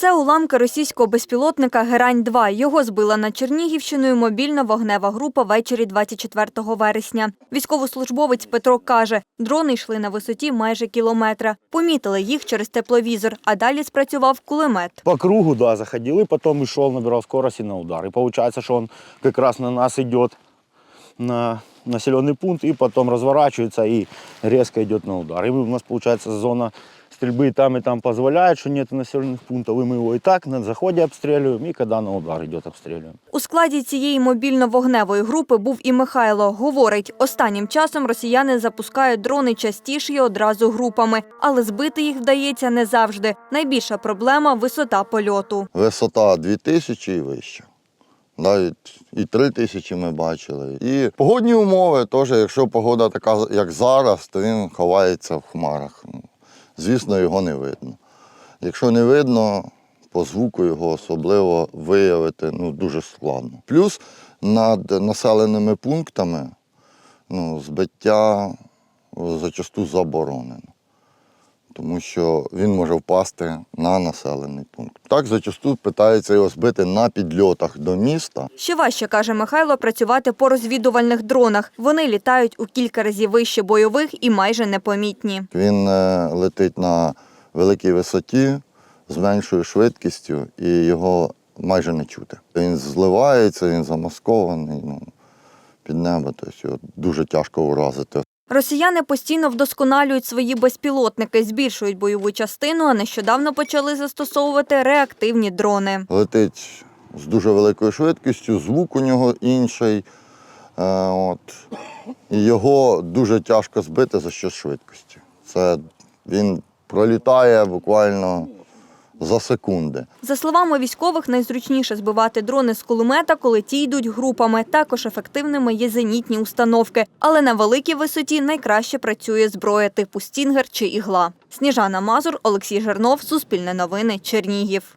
Це уламки російського безпілотника Герань-2. Його збила над Чернігівщиною мобільна вогнева група ввечері 24 вересня. Військовослужбовець Петро каже, дрони йшли на висоті майже кілометра. Помітили їх через тепловізор, а далі спрацював кулемет. По кругу, да, заходил, и потом и шел, набирал скорость и на удар. И получается, что он как раз на нас идет на населенный пункт, и потом разворачивается и резко идет на удар. И у нас, получается, зона стрельбы и там, и там позволяет, что нет населенных пунктов, и мы его и так на заходе обстреливаем, и когда на удар идет, обстреливаем. У складі цієї мобільно-вогневої групи був і Михайло. Говорить, останнім часом росіяни запускають дрони частіше і одразу групами, але збити їх вдається не завжди. Найбільша проблема висота польоту. Висота 2000 і вище. Навіть і 3000 ми бачили. І погодні умови теж, якщо погода така, як зараз, то він ховається в хмарах. Звісно, його не видно. Якщо не видно, по звуку його особливо виявити ну, дуже складно. Плюс над населеними пунктами ну, збиття зачасту заборонено тому що він може впасти на населений пункт. Так зачасту питаються його збити на підльотах до міста. Ще важче, каже Михайло, працювати по розвідувальних дронах. Вони літають у кілька разів вище бойових і майже непомітні. Він е, летить на великій висоті з меншою швидкістю і його майже не чути. Він зливається, він замаскований ну, під небо, тобто його дуже тяжко уразити. Росіяни постійно вдосконалюють свої безпілотники, збільшують бойову частину, а нещодавно почали застосовувати реактивні дрони. Летить з дуже великою швидкістю, звук у нього інший. Е, от. І його дуже тяжко збити за що швидкості. Це він пролітає буквально за секунди. За словами військових, найзручніше збивати дрони з кулемета, коли ті йдуть групами. Також ефективними є зенітні установки. Але на великій висоті найкраще працює зброя типу стінгер чи ігла. Сніжана Мазур, Олексій Жернов, Суспільне новини, Чернігів.